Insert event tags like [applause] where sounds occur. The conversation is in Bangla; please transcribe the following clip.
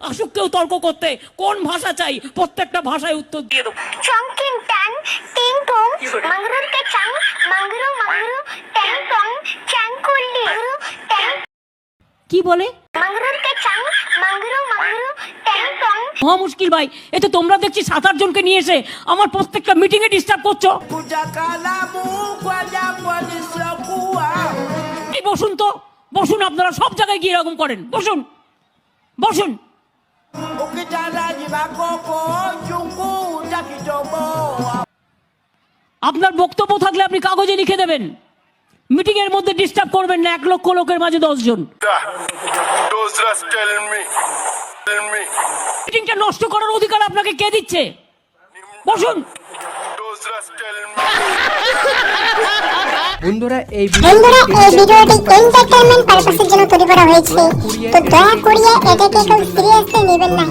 আসুক কেউ তর্ক করতে কোন ভাষা চাই? প্রত্যেকটা ভাষায় উত্তর দিয়ে দেবো। চংকিং ট্যাং টিং টং মাংরুর কে চাং মাংরু মাংরু ট্যাং টং চাংকুল্লি মাংরু ট্যাং কি বলে? মাংরুর কে চাং মাংরু মাংরু ট্যাং টং। মহা মুশকিল ভাই এতে তোমরা দেখছি সাত আট জনকে নিয়ে এসে আমার প্রত্যেকটা মিটিং এ ডিস্টার্ব করছ বসুন তো বসুন আপনারা সব জায়গায় গিয়ে এরকম করেন। বসুন বসুন। আপনার বক্তব্য থাকলে আপনি কাগজে লিখে দেবেন। মিটিং এর মধ্যে ডিস্টার্ব করবেন না এক লক্ষ লোকের মাঝে দশ জন Those just tell me. Tell me. মিটিংটা নষ্ট করার অধিকার আপনাকে কে দিচ্ছে? বসুন। [laughs] বন্ধুরা এই বন্ধুরা এই ভিডিওটি এন্টারটেইনমেন্ট পারপাসের জন্য তৈরি করা হয়েছে। তো দয়া করে এটাকে কেউ সিরিয়াসলি নেবেন না